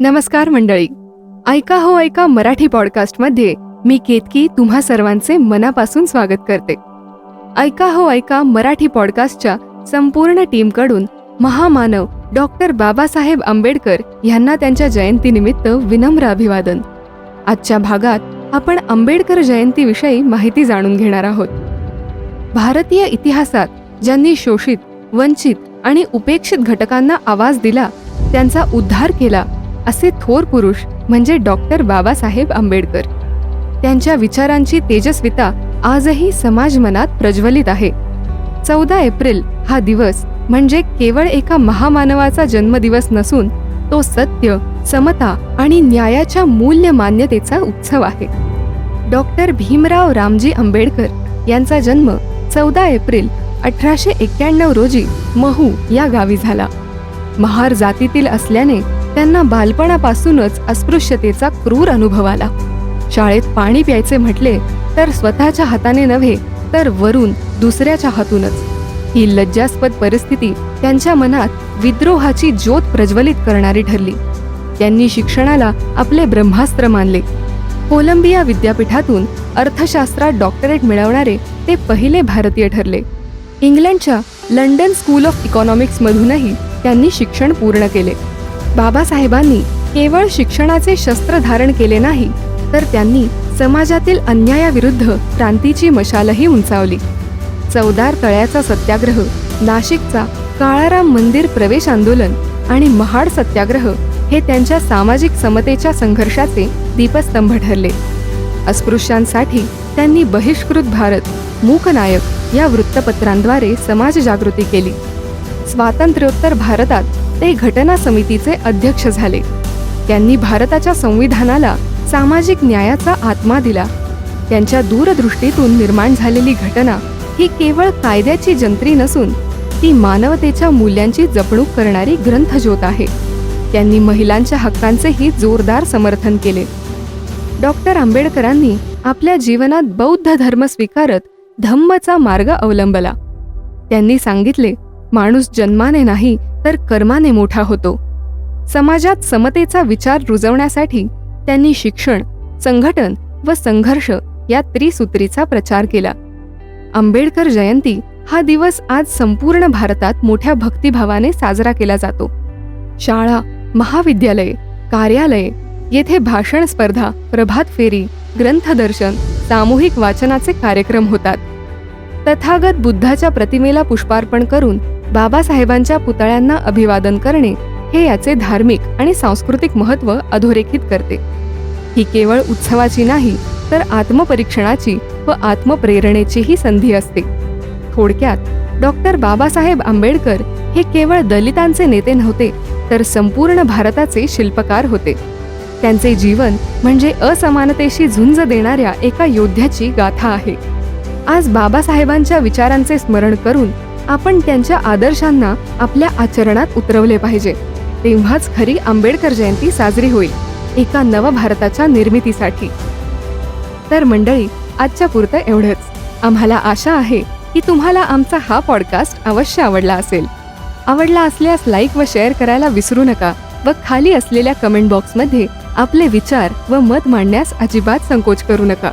नमस्कार मंडळी. ऐका हो ऐका मराठी पॉडकास्टमध्ये मी केतकी तुम्हा सर्वांचे मनापासून स्वागत करते. ऐका हो ऐका मराठी पॉडकास्टच्या संपूर्ण टीमकडून महामानव डॉक्टर बाबासाहेब आंबेडकर यांना त्यांच्या जयंतीनिमित्त विनम्र अभिवादन. आजच्या भागात आपण आंबेडकर जयंतीविषयी माहिती जाणून घेणार आहोत. भारतीय इतिहासात ज्यांनी शोषित वंचित आणि उपेक्षित घटकांना आवाज दिला त्यांचा उद्धार केला असे थोर पुरुष म्हणजे डॉक्टर बाबासाहेब आंबेडकर. त्यांच्या विचारांची तेजस्विता आजही समाज मनात प्रज्वलित आहे. चौदा एप्रिल हा दिवस म्हणजे केवळ एका महामानवाचा जन्मदिवस नसून तो सत्य समता आणि न्यायाच्या मूल्य मान्यतेचा उत्सव आहे. डॉक्टर भीमराव रामजी आंबेडकर यांचा जन्म चौदा एप्रिल अठराशे एक्क्याण्णव रोजी महू या गावी झाला. महार जातीतील असल्याने त्यांना बालपणापासूनच अस्पृश्यतेचा क्रूर अनुभव आला. शाळेत पाणी प्यायचे म्हटले तर स्वतःच्या हाताने नव्हे तर वरून दुसऱ्याच्या हातूनच. ही लज्जास्पद परिस्थिती त्यांच्या मनात विद्रोहाची ज्योत प्रज्वलित करणारी ठरली. त्यांनी शिक्षणाला आपले ब्रह्मास्त्र मानले. कोलंबिया विद्यापीठातून अर्थशास्त्रात डॉक्टरेट मिळवणारे ते पहिले भारतीय ठरले. इंग्लंडच्या लंडन स्कूल ऑफ इकॉनॉमिक्समधूनही त्यांनी शिक्षण पूर्ण केले. बाबासाहेबांनी केवळ शिक्षणाचे शस्त्र धारण केले नाही तर त्यांनी समाजातील अन्यायाविरुद्ध क्रांतीची मशालही उंचावली. चौदार तळ्याचा सत्याग्रह नाशिकचा काळाराम मंदिर प्रवेश आंदोलन आणि महाड सत्याग्रह हे त्यांच्या सामाजिक समतेच्या संघर्षाचे दीपस्तंभ ठरले. अस्पृश्यांसाठी त्यांनी बहिष्कृत भारत मूकनायक या वृत्तपत्रांद्वारे समाज जागृती केली. स्वातंत्र्योत्तर भारतात ते घटना समितीचे अध्यक्ष झाले. त्यांनी भारताच्या संविधानाला सामाजिक न्यायाचा आत्मा दिला. त्यांच्या दूरदृष्टीतून निर्माण झालेली घटना ही केवळ कायद्याची जंत्री नसून ती मानवतेच्या मूल्यांची जपणूक करणारी ग्रंथज्योत आहे. त्यांनी महिलांच्या हक्कांचेही जोरदार समर्थन केले. डॉक्टर आंबेडकरांनी आपल्या जीवनात बौद्ध धर्म स्वीकारत धम्मचा मार्ग अवलंबला. त्यांनी सांगितले माणूस जन्माने नाही तर कर्माने मोठा होतो. समाजात समतेचा विचार रुजवण्यासाठी त्यांनी शिक्षण संघटन व संघर्ष या त्रिसूत्रीचा प्रचार केला. आंबेडकर जयंती हा दिवस आज संपूर्ण भारतात मोठ्या भक्तिभावाने साजरा केला जातो. शाळा महाविद्यालये कार्यालये येथे भाषण स्पर्धा प्रभात फेरी ग्रंथदर्शन सामूहिक वाचनाचे कार्यक्रम होतात. तथागत बुद्धाच्या प्रतिमेला पुष्पार्पण करून बाबासाहेबांच्या पुतळ्यांना अभिवादन करणे हे याचे धार्मिक आणि सांस्कृतिक महत्त्व अधोरेखित करते. ही केवळ उत्सवाची नाही तर आत्मपरीक्षणाची व आत्मप्रेरणेचीही संधी असते. थोडक्यात डॉक्टर बाबासाहेब आंबेडकर हे केवळ दलितांचे नेते नव्हते तर संपूर्ण भारताचे शिल्पकार होते. त्यांचे जीवन म्हणजे असमानतेशी झुंज देणाऱ्या एका योद्ध्याची गाथा आहे. आज बाबासाहेबांच्या विचारांचे स्मरण करून आपण त्यांच्या आदर्शांना आपल्या आचरणात उतरवले पाहिजे. तेव्हाच खरी आंबेडकर जयंती साजरी होईल एका नवभारताच्या निर्मितीसाठी. तर मंडळी आजच्या पुरतं एवढंच. आम्हाला आशा आहे की तुम्हाला आमचा हा पॉडकास्ट अवश्य आवडला असेल. आवडला असल्यास लाईक व शेअर करायला विसरू नका व खाली असलेल्या कमेंट बॉक्समध्ये आपले विचार व मत मांडण्यास अजिबात संकोच करू नका.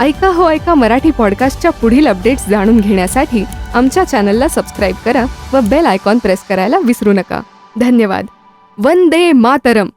ऐका हो ऐका मराठी पॉडकास्टच्या पुढील अपडेट्स जाणून घेण्यासाठी आमच्या चॅनलला सबस्क्राईब करा व बेल आयकॉन प्रेस करायला विसरू नका. धन्यवाद. वंदे मातरम.